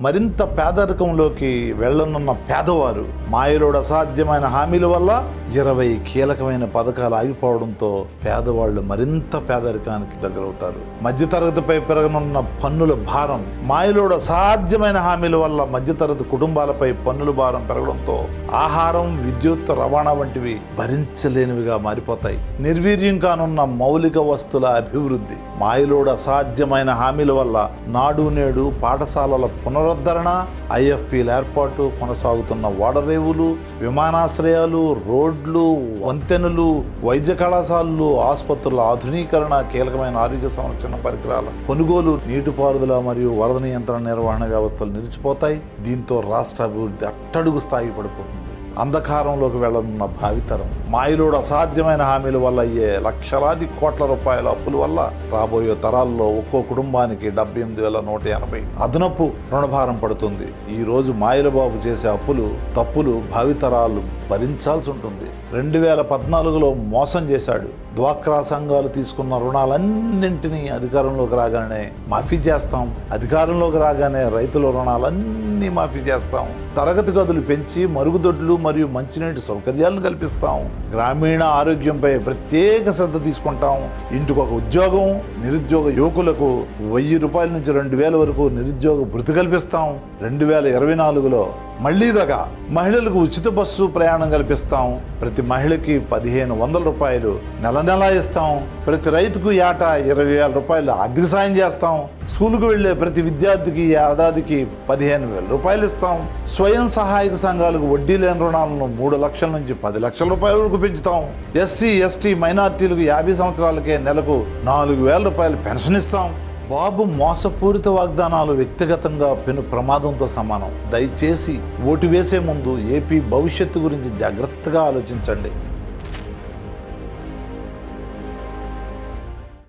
మరింత పేదరికంలోకి వెళ్ళనున్న పేదవారు మాయలోడు అసాధ్యమైన హామీల వల్ల ఇరవై కీలకమైన పథకాలు ఆగిపోవడంతో పేదవాళ్ళు మరింత పేదరికానికి దగ్గరవుతారు. మధ్యతరగతిపై పెరగనున్న పన్నుల భారం మాయలోడు అసాధ్యమైన హామీల వల్ల మధ్యతరగతి కుటుంబాలపై పన్నుల భారం పెరగడంతో ఆహారం విద్యుత్ రవాణా వంటివి భరించలేనివిగా మారిపోతాయి. నిర్వీర్యం కానున్న మౌలిక వస్తుల అభివృద్ధి మాయలోడు అసాధ్యమైన హామీల వల్ల నాడు నేడు పాఠశాలల పునరుద్ధరణ ఐఎఫ్పీల ఏర్పాటు కొనసాగుతున్న ఓడరేవులు విమానాశ్రయాలు రోడ్లు వంతెనలు వైద్య కళాశాలలు ఆసుపత్రుల ఆధునీకరణ కీలకమైన ఆరోగ్య సంరక్షణ పరికరాల కొనుగోలు నీటిపారుదల మరియు వరద నియంత్రణ నిర్వహణ వ్యవస్థలు నిలిచిపోతాయి. దీంతో రాష్ట్ర అభివృద్ధి అట్టడుగు స్థాయి పడిపోతుంది. అంధకారంలోకి వెళ్ళనున్న భావితరం. మాయలోడు అసాధ్యమైన హామీల వల్ల అయ్యే లక్షలాది కోట్ల రూపాయల అప్పుల వల్ల రాబోయే తరాల్లో ఒక్కో కుటుంబానికి డెబ్బై ఎనిమిది వేల నూట ఎనభై అదనపు రుణభారం పడుతుంది. ఈ రోజు మాయలబాబు చేసే అప్పులు తప్పులు భావితరాలు భరించాల్సి ఉంటుంది రెండు వేల పద్నాలుగులో మోసం చేశాడు. డ్వాక్రా సంఘాలు తీసుకున్న రుణాలన్నింటినీ అధికారంలోకి రాగానే మాఫీ చేస్తాం. అధికారంలోకి రాగానే రైతుల రుణాలన్నీ మాఫీ చేస్తాం. తరగతి గదులు పెంచి మరుగుదొడ్లు మరియు మంచినీటి సౌకర్యాలను కల్పిస్తాం. గ్రామీణ ఆరోగ్యంపై ప్రత్యేక శ్రద్ధ తీసుకుంటాం. ఇంటికి ఒక ఉద్యోగం నిరుద్యోగ యువకులకు వెయ్యి రూపాయల నుంచి రెండు వేల వరకు నిరుద్యోగ భృతి కల్పిస్తాం. రెండు వేల ఇరవై నాలుగులో మళ్ళీదగా మహిళలకు ఉచిత బస్సు ప్రయాణం కల్పిస్తాం. ప్రతి మహిళకి పదిహేను వందల రూపాయలు నెల నెలా ఇస్తాం. ప్రతి రైతుకు ఏటా ఇరవై వేల రూపాయలు ఆర్థిక సాయం చేస్తాం. స్కూల్కు వెళ్ళే ప్రతి విద్యార్థికి ఏడాదికి పదిహేను వేల రూపాయలు ఇస్తాం. స్వయం సహాయక సంఘాలకు వడ్డీ లేని రుణాలను మూడు లక్షల నుంచి పది లక్షల రూపాయల వరకు పెంచుతాం. ఎస్సీ ఎస్టీ మైనార్టీలకు యాభై సంవత్సరాలకే నెలకు నాలుగు వేల రూపాయలు పెన్షన్ ఇస్తాం. బాబు మోసపూరిత వాగ్దానాలు వ్యక్తిగతంగా పెను ప్రమాదంతో సమానం. దయచేసి ఓటు వేసే ముందు ఏపీ భవిష్యత్తు గురించి జాగ్రత్తగా ఆలోచించండి.